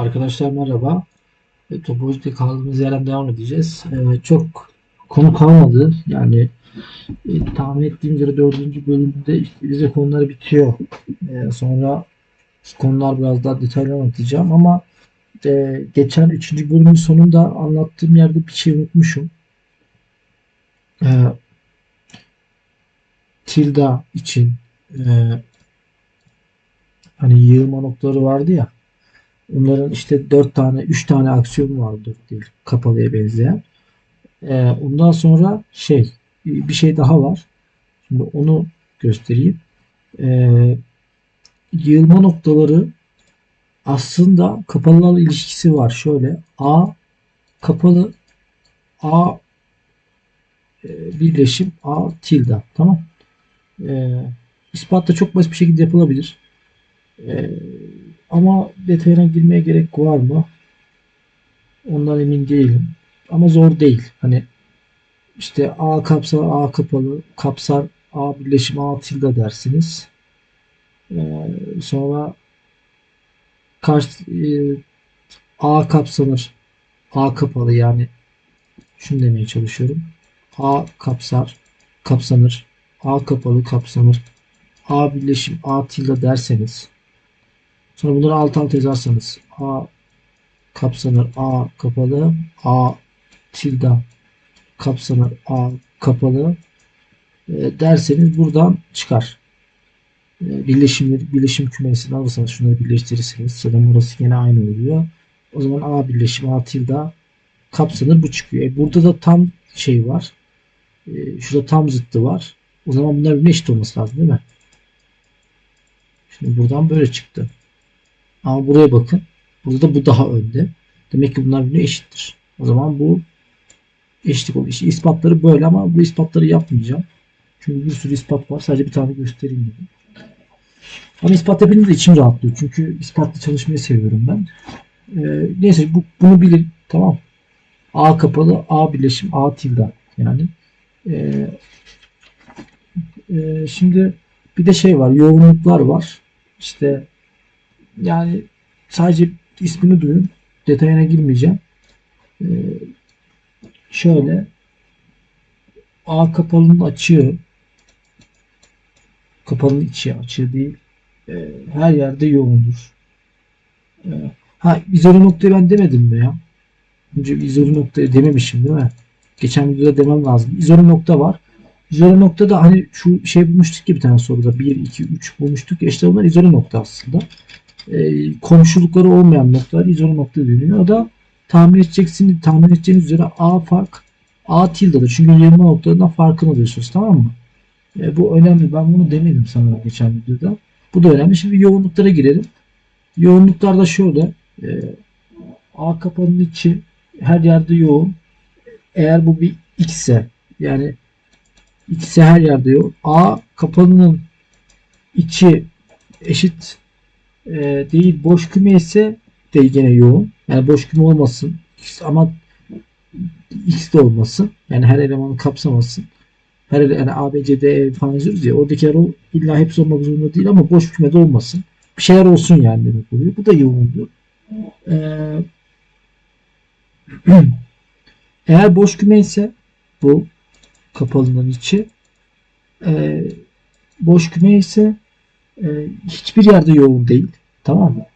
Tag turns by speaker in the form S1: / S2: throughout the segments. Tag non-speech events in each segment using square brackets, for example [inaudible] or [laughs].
S1: Arkadaşlar merhaba. E, Topolojide kaldığımız yerden devam edeceğiz. E, çok konu kalmadı. Yani e, tahmin ettiğim üzere dördüncü bölümde işte vize konuları bitiyor. E, sonra konular biraz daha detaylı anlatacağım ama e, geçen üçüncü bölümün sonunda anlattığım yerde bir şey unutmuşum. E, tilda için e, hani yığılma noktaları vardı ya Onların işte dört tane, üç tane aksiyon vardı değil, kapalıya benzeyen. Ee, ondan sonra şey, bir şey daha var. Şimdi onu göstereyim. Ee, yığılma noktaları aslında kapalılarla ilişkisi var. Şöyle A kapalı A e, birleşim A tilde. Tamam. Ee, ispat da çok basit bir şekilde yapılabilir. Ee, ama detayına girmeye gerek var mı? Ondan emin değilim. Ama zor değil. Hani işte A kapsar A kapalı kapsar A birleşim A tilde dersiniz. Ee, sonra karşı e, A kapsanır A kapalı yani şunu demeye çalışıyorum. A kapsar kapsanır A kapalı kapsanır A birleşim A tilde derseniz Sonra bunları alt alta yazarsanız A kapsanır A kapalı A tilda kapsanır A kapalı e, derseniz buradan çıkar. E, birleşimleri, birleşim kümesini alırsanız şunları birleştirirseniz zaten burası yine aynı oluyor. O zaman A birleşim A tilda kapsanır bu çıkıyor. E, burada da tam şey var. E, şurada tam zıttı var. O zaman bunlar birbirine eşit olması lazım değil mi? Şimdi buradan böyle çıktı. Ama buraya bakın. Burada da bu daha önde. Demek ki bunlar birbirine eşittir. O zaman bu eşitlik oluyor. İşte ispatları böyle ama bu ispatları yapmayacağım. Çünkü bir sürü ispat var. Sadece bir tane göstereyim dedim. Ama ispat yapınca da içim rahatlıyor. Çünkü ispatla çalışmayı seviyorum ben. Ee, neyse bu, bunu bilin. Tamam. A kapalı A birleşim A tilde. Yani ee, e, şimdi bir de şey var. Yoğunluklar var. İşte yani sadece ismini duyun. Detayına girmeyeceğim. Ee, şöyle A kapalının açığı kapalının içi açığı değil. Ee, her yerde yoğundur. Ee, ha izole noktayı ben demedim mi ya? Önce izole noktayı dememişim değil mi? Geçen videoda demem lazım. İzole nokta var. İzole noktada hani şu şey bulmuştuk ki bir tane soruda 1, 2, 3 bulmuştuk. İşte onlar izole nokta aslında e, komşulukları olmayan noktalar izole nokta deniyor. O da tahmin edeceksiniz, tahmin edeceğiniz üzere A fark A tildedir. Çünkü 20 noktalarından farkını alıyorsunuz tamam mı? E, bu önemli. Ben bunu demedim sanırım geçen videoda. Bu da önemli. Şimdi yoğunluklara girelim. Yoğunluklar da şöyle. E, A kapanın içi her yerde yoğun. Eğer bu bir X ise yani X ise her yerde yoğun. A kapanının içi eşit e, değil boş küme ise de yine yoğun. Yani boş küme olmasın. Ama X de olmasın. Yani her elemanı kapsamasın. Her ele, yani A, B, C, D e falan yazıyoruz ya. Oradakiler o illa hepsi olmak zorunda değil ama boş kümede olmasın. Bir şeyler olsun yani demek oluyor. Bu da yoğundur. Ee, [clears throat] eğer boş küme ise bu kapalının içi e, boş küme ise e, hiçbir yerde yoğun değil. Tamam mı?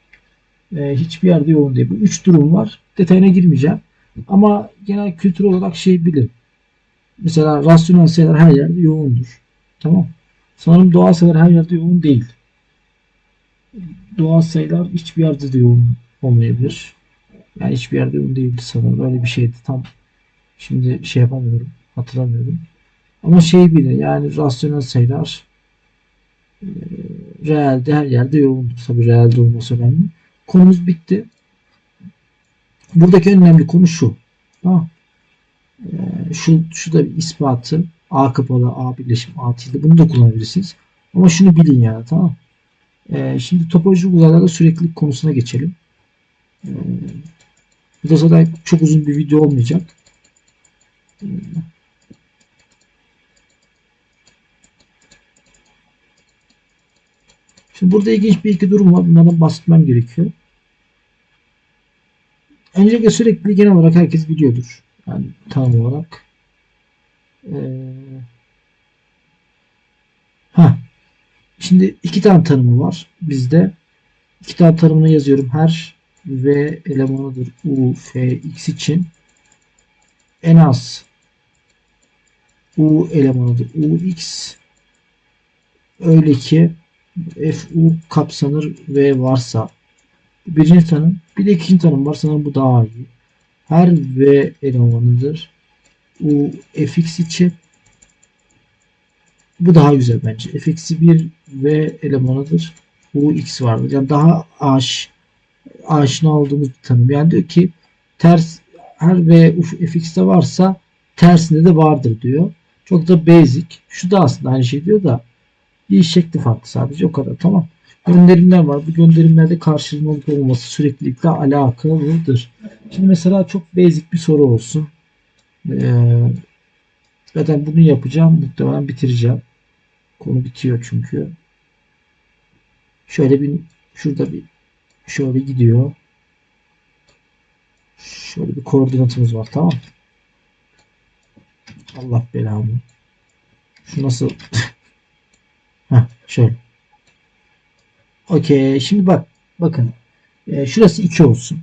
S1: E, hiçbir yerde yoğun değil. Bu üç durum var. Detayına girmeyeceğim. Ama genel kültür olarak şey bilin. Mesela rasyonel sayılar her yerde yoğundur. Tamam. Sanırım doğal sayılar her yerde yoğun değil. Doğal sayılar hiçbir yerde de yoğun olmayabilir. Yani hiçbir yerde yoğun değildi sanırım. Öyle bir şeydi. Tam şimdi şey yapamıyorum. Hatırlamıyorum. Ama şey bilin yani rasyonel sayılar e, Realde her yerde yoğundur. Tabi realde olması önemli. Konumuz bitti. Buradaki önemli konu şu. Tamam. Ee, şu, şu da bir ispatı. A kapalı, A birleşim, A tilde. Bunu da kullanabilirsiniz. Ama şunu bilin yani tamam. Ee, şimdi topolojik uzaylarda süreklilik konusuna geçelim. Ee, bu da zaten çok uzun bir video olmayacak. Ee, Şimdi burada ilginç bir iki durum var. Bunlardan bahsetmem gerekiyor. öncelikle sürekli genel olarak herkes biliyordur. Yani tanım olarak. Ee, ha. Şimdi iki tane tanımı var bizde. İki tane tanımını yazıyorum. Her v elemanıdır u, f, x için en az u elemanıdır u, x öyle ki f, u kapsanır v varsa birinci tanım bir de ikinci tanım var sanırım bu daha iyi. Her v elemanıdır u fx için bu daha güzel bence. fx'i bir v elemanıdır u x vardır. Yani daha aş, aşina olduğumuz bir tanım. Yani diyor ki ters her v fx'te varsa tersinde de vardır diyor. Çok da basic. Şu da aslında aynı şey diyor da bir şekli farklı sadece o kadar tamam. Gönderimler var. Bu gönderimlerde karşılığın olup olması süreklilikle alakalıdır. Şimdi mesela çok basic bir soru olsun. Ee, zaten bunu yapacağım. Muhtemelen bitireceğim. Konu bitiyor çünkü. Şöyle bir şurada bir şöyle gidiyor. Şöyle bir koordinatımız var tamam. Allah belamı. Şu nasıl? [laughs] Heh, şöyle. Okey. Şimdi bak. Bakın. Ee, şurası 2 olsun.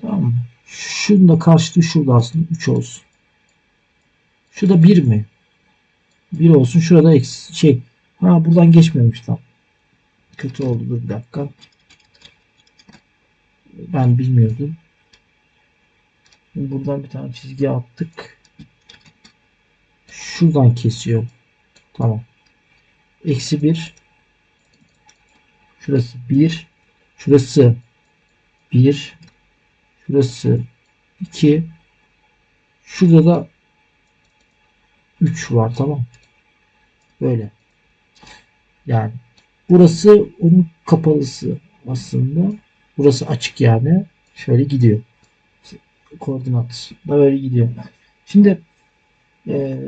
S1: Tamam mı? Şunun da karşılığı şurada aslında 3 olsun. Şurada 1 mi? 1 olsun. Şurada eksi şey. Ha buradan geçmemiş lan. Kötü oldu. Bir dakika. Ben bilmiyordum. Buradan bir tane çizgi attık. Şuradan kesiyor. Tamam. Eksi 1. Şurası 1. Şurası 1. Şurası 2. Şurada da 3 var. Tamam. Böyle. Yani burası onun kapalısı aslında. Burası açık yani. Şöyle gidiyor. Koordinat da böyle gidiyor. Şimdi ee,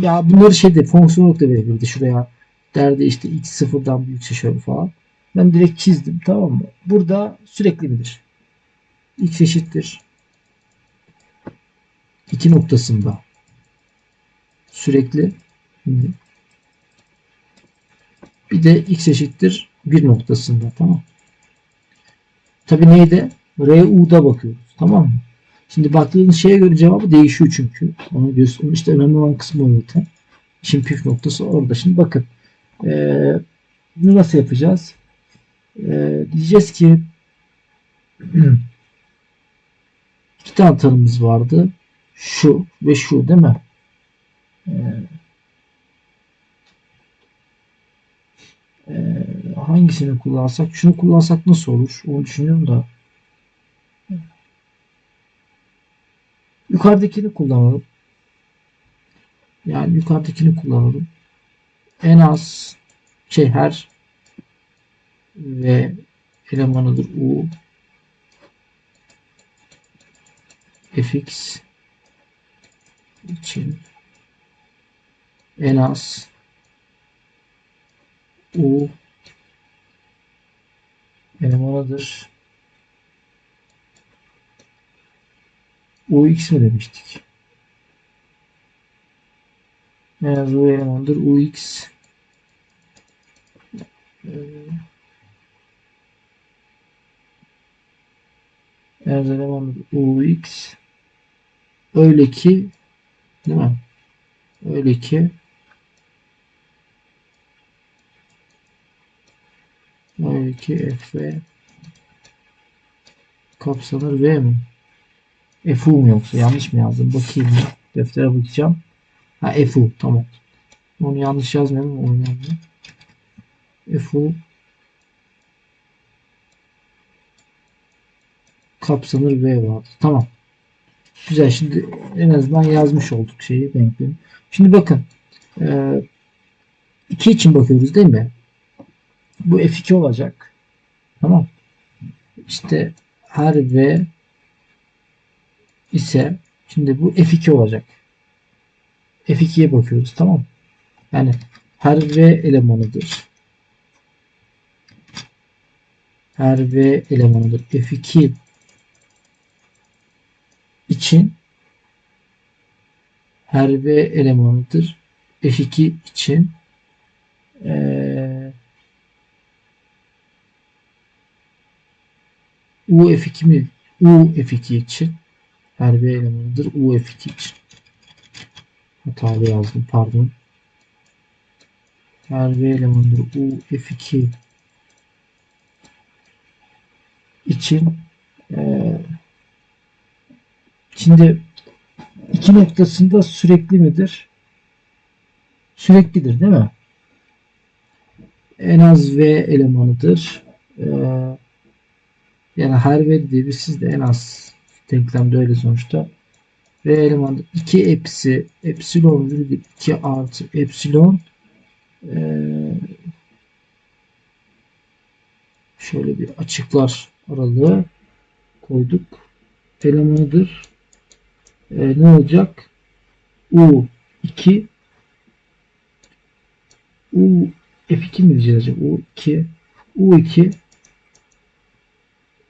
S1: ya bunları şeyde fonksiyon olarak da verebilirdi. Şuraya derdi işte x sıfırdan büyükse şöyle falan. Ben direkt çizdim tamam mı? Burada sürekli midir? x eşittir. 2 noktasında sürekli bir de x eşittir 1 noktasında tamam. Tabi neydi? RU'da bakıyoruz. Tamam mı? Şimdi baktığınız şeye göre cevabı değişiyor çünkü. Onu diyorsun. İşte önemli olan kısmı o zaten. İşin püf noktası orada. Şimdi bakın. Ee, bunu nasıl yapacağız? Ee, diyeceğiz ki [clears throat] iki tane tanımız vardı. Şu ve şu değil mi? Ee, e, hangisini kullansak? Şunu kullansak nasıl olur? Onu düşünüyorum da. Yukarıdakini kullanalım. Yani yukarıdakini kullanalım. En az her ve elemanıdır u fx için en az u elemanıdır ux mi demiştik? En az u elemandır ux en az elemandır ux öyle ki değil mi? Öyle ki öyle ki f kapsanır v mi? FU mu yoksa yanlış mı yazdım? Bakayım ya. Deftere bakacağım. Ha FU tamam. Onu yanlış yazmayalım. Onu yazdım. FU kapsanır V vardı. Tamam. Güzel. Şimdi en azından yazmış olduk şeyi denklemi. Şimdi bakın. E, 2 için bakıyoruz değil mi? Bu F2 olacak. Tamam. İşte her V ise şimdi bu F2 olacak. F2'ye bakıyoruz. Tamam Yani her V elemanıdır. her V elemanıdır. F2 için her V elemanıdır. F2 için eee U F2 mi? U F2 için her V elemanıdır. U F2 için. Hatalı yazdım pardon. Her V elemanıdır. U F2 için eee şimdi iki noktasında sürekli midir? Süreklidir değil mi? En az V elemanıdır. Ee, yani her V dediğimiz de en az denklemde öyle sonuçta. V elemanı 2 epsi epsilon virgül 2 artı epsilon ee, şöyle bir açıklar aralığı koyduk. Elemanıdır. Ee, ne olacak? U 2 U F2 mi diyeceğiz acaba? U2 U2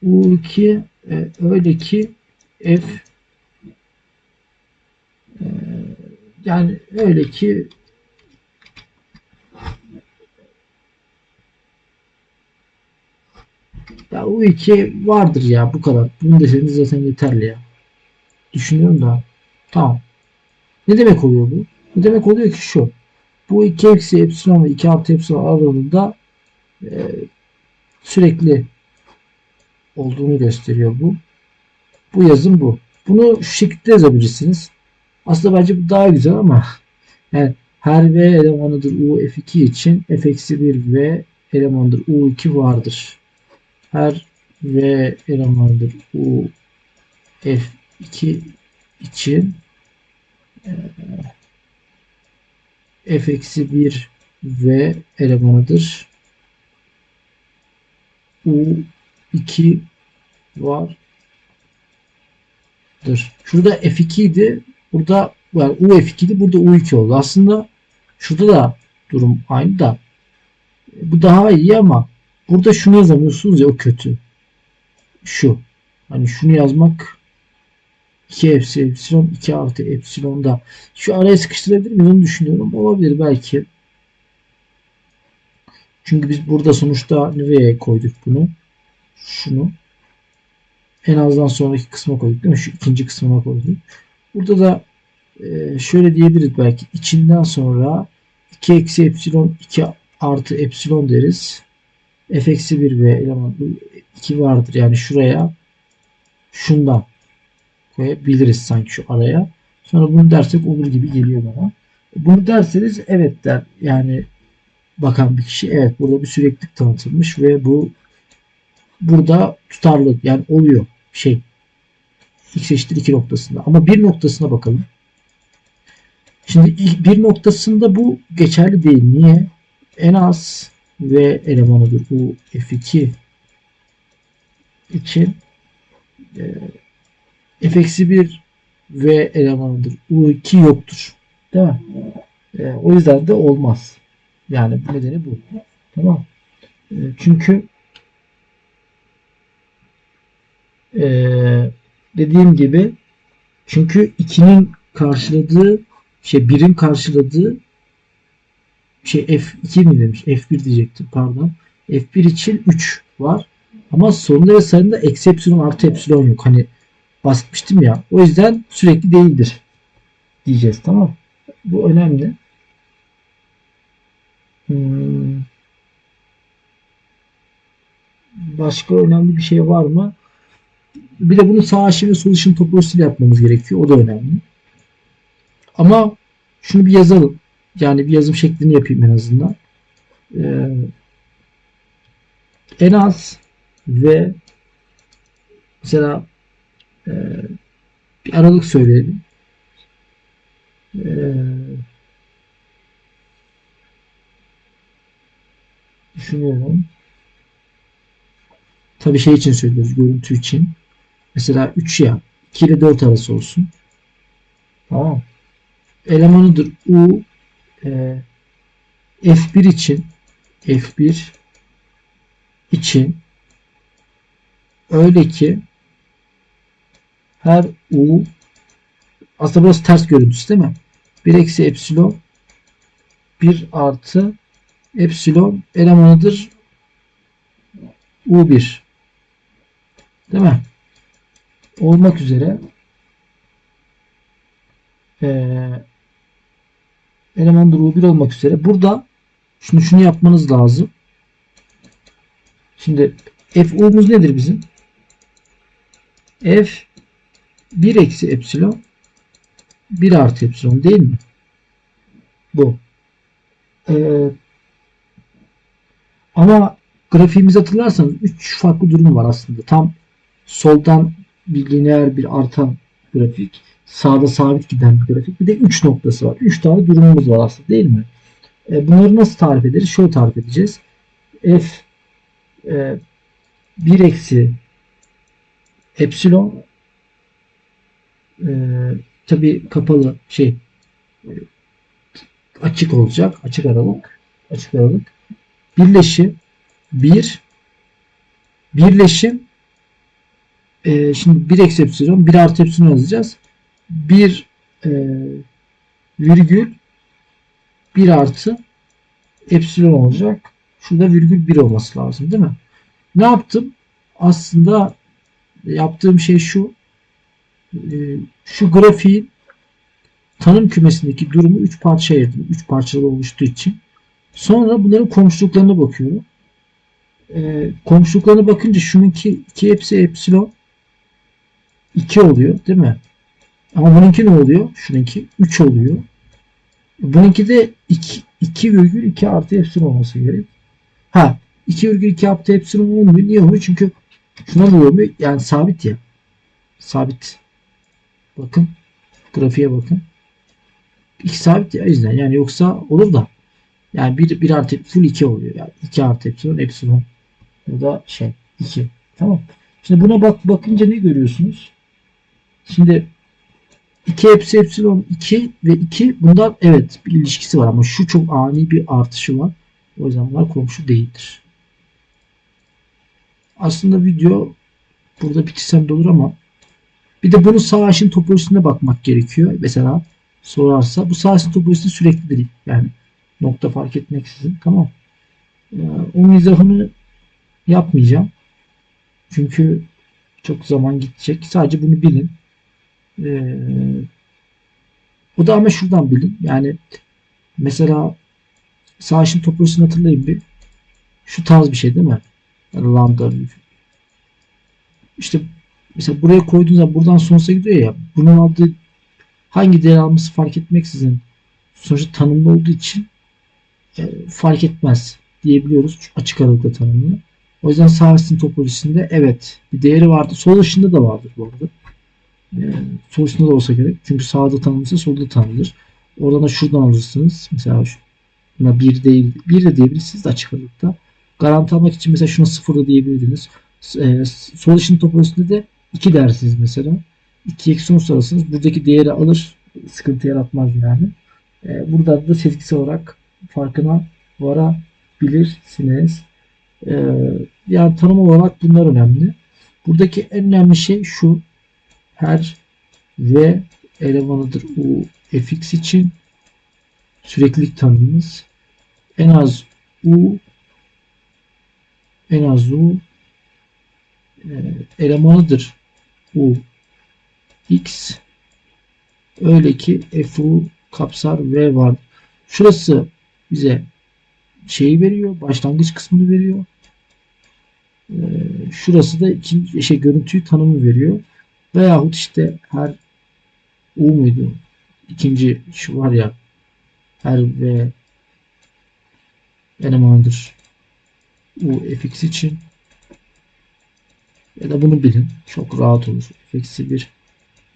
S1: U2 e, öyle ki F yani öyle ki ya U2 vardır ya bu kadar. Bunu deseniz zaten yeterli ya. Düşünüyorum da. Tamam. Ne demek oluyor bu? Bu demek oluyor ki şu. Bu 2 eksi epsilon ve 2 artı epsilon aralığında e, sürekli olduğunu gösteriyor bu. Bu yazım bu. Bunu şu şekilde yazabilirsiniz. Aslında bence bu daha güzel ama [laughs] yani her V elemanıdır U F2 için F eksi 1 V elemanıdır U2 vardır. Her V elemanıdır U F2 için e, f eksi 1 v elemanıdır. U2 vardır. Şurada F2 idi. Burada yani UF2 idi. Burada U2 oldu. Aslında şurada da durum aynı da bu daha iyi ama burada şunu yazamıyorsunuz ya o kötü. Şu. Hani şunu yazmak 2 eksi epsilon 2 artı epsilon da şu araya sıkıştırabilir miyim onu düşünüyorum. Olabilir belki. Çünkü biz burada sonuçta nereye koyduk bunu? Şunu. En azdan sonraki kısma koyduk değil mi? Şu ikinci kısmına koyduk. Burada da e, şöyle diyebiliriz belki. içinden sonra 2 eksi epsilon 2 artı epsilon deriz. f eksi 1 ve eleman 2 vardır. Yani şuraya şundan koyabiliriz sanki şu araya. Sonra bunu dersek olur gibi geliyor bana. Bunu derseniz evet der. Yani bakan bir kişi evet burada bir süreklilik tanıtılmış ve bu burada tutarlı yani oluyor şey x eşittir 2 noktasında. Ama bir noktasına bakalım. Şimdi bir noktasında bu geçerli değil. Niye? En az v elemanıdır. Bu f2 için e, f eksi 1 v elemanıdır. u2 yoktur. Değil mi? E, o yüzden de olmaz. Yani nedeni bu. Tamam. E, çünkü e, dediğim gibi çünkü 2'nin karşıladığı şey 1'in karşıladığı şey F2 mi demiş? F1 diyecektim pardon. F1 için 3 var. Ama sonunda ve sayında eksi epsilon artı epsilon yok. Hani basmıştım ya. O yüzden sürekli değildir diyeceğiz. Tamam. Bu önemli. Hmm. Başka önemli bir şey var mı? Bir de bunu sağ aşağı ve sol aşağı topolojisiyle yapmamız gerekiyor. O da önemli. Ama şunu bir yazalım. Yani bir yazım şeklini yapayım en azından. Ee, en az ve mesela e, bir aralık söyleyelim. Ee, düşünüyorum. Tabii şey için söylüyoruz. Görüntü için. Mesela 3 ya 2 ile 4 arası olsun. Tamam. Elemanıdır U e, F1 için F1 için öyle ki her u aslında burası ters görüntüsü değil mi? 1 eksi epsilon 1 artı epsilon elemanıdır u1 değil mi? Olmak üzere eee elemandır u1 olmak üzere burada şunu şunu yapmanız lazım. Şimdi f u'muz nedir bizim? f 1 eksi epsilon 1 artı epsilon değil mi? Bu. Ee, ama grafiğimizi hatırlarsanız 3 farklı durum var aslında. Tam soldan bir lineer bir artan grafik. Sağda sabit giden bir grafik. Bir de 3 noktası var. 3 tane durumumuz var aslında değil mi? E, bunları nasıl tarif ederiz? Şöyle tarif edeceğiz. F e, 1 eksi epsilon e, tabi kapalı şey açık olacak. Açık aralık. Açık aralık. Birleşim 1 birleşim e, şimdi 1 eksi epsilon 1 artı epsilon yazacağız. 1 e, virgül 1 artı epsilon olacak. Şurada virgül 1 olması lazım değil mi? Ne yaptım? Aslında yaptığım şey şu. E, şu grafiğin tanım kümesindeki durumu 3 parça ayırdım. 3 parçalı oluştuğu için. Sonra bunların komşuluklarına bakıyorum. E, komşuluklarına bakınca şununki 2 hepsi epsilon 2 oluyor değil mi? Ama bununki ne oluyor? Şununki 3 oluyor. Bununki de 2, 2,2 artı epsilon olması gerek. Ha 2,2 artı epsilon olmuyor. Niye olmuyor? Çünkü şuna vuruyor. Yani sabit ya. Sabit. Bakın. Grafiğe bakın. İki sabit ya. O yüzden yani yoksa olur da. Yani 1, 1 artı full 2 oluyor. Yani 2 artı epsilon epsilon. Bu da şey 2. Tamam. Şimdi buna bak bakınca ne görüyorsunuz? Şimdi 2 hepsi epsilon 2 ve 2 bundan evet bir ilişkisi var ama şu çok ani bir artışı var. O yüzden bunlar komşu değildir. Aslında video burada bitirsem de olur ama bir de bunun sağ aşın topolojisine bakmak gerekiyor. Mesela sorarsa bu sağ aşın topolojisi süreklidir. Yani nokta fark etmeksizin. Tamam. Ee, onun izahını yapmayacağım. Çünkü çok zaman gidecek. Sadece bunu bilin. Ee, bu da ama şuradan bilin. Yani mesela sağ aşın topolojisini hatırlayın bir. Şu tarz bir şey değil mi? Lambda işte mesela buraya koyduğunuz zaman buradan sonsuza gidiyor ya bunun aldığı hangi değer alması fark etmeksizin sonuçta tanımlı olduğu için e, fark etmez diyebiliyoruz açık aralıkta tanımlı. O yüzden sağ topolojisinde evet bir değeri vardı. Sol aşında da vardır bu arada. E, da olsa gerek. Çünkü sağda tanımlıysa solda tanımlıdır. Oradan da şuradan alırsınız. Mesela şuna bir değil. Bir de diyebilirsiniz de açık aralıkta. Garanti almak için mesela şuna sıfır da diyebilirdiniz. E, sol aşın topolojisinde de 2 dersiniz mesela. 2 eksi 10 sorarsanız buradaki değeri alır. Sıkıntı yaratmaz yani. E, buradan da sezgisel olarak farkına varabilirsiniz. E, yani tanım olarak bunlar önemli. Buradaki en önemli şey şu. Her v elemanıdır u fx için süreklilik tanımımız en az u en az u e, elemanıdır u x öyle ki fu kapsar v var. Şurası bize şeyi veriyor. Başlangıç kısmını veriyor. Ee, şurası da ikinci şey görüntüyü tanımı veriyor. Veyahut işte her U muydu? İkinci şu var ya her ve elemanıdır. U fx için ya da bunu bilin. Çok rahat olur. fx'i 1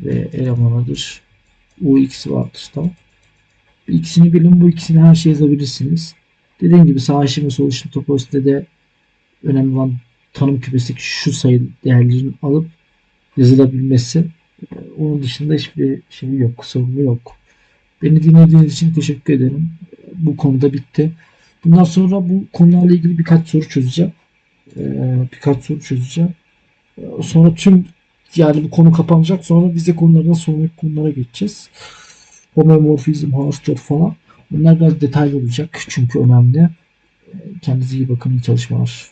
S1: ve elemanıdır. ux vardır. Tamam. İkisini bilin. Bu ikisini her şey yazabilirsiniz. Dediğim gibi sağ ve sol aşım topolojisinde de önemli olan tanım kümesindeki şu sayı değerlerini alıp yazılabilmesi. Onun dışında hiçbir şey yok. Sorunu yok. Beni dinlediğiniz için teşekkür ederim. Bu konuda bitti. Bundan sonra bu konularla ilgili birkaç soru çözeceğim. Ee, birkaç soru çözeceğim. E, Sonra tüm yani bu konu kapanacak. Sonra vize konularından sonraki konulara geçeceğiz. Homomorfizm, hastalık falan. Bunlar biraz detaylı olacak çünkü önemli. E, Kendinize iyi bakın, iyi çalışmalar.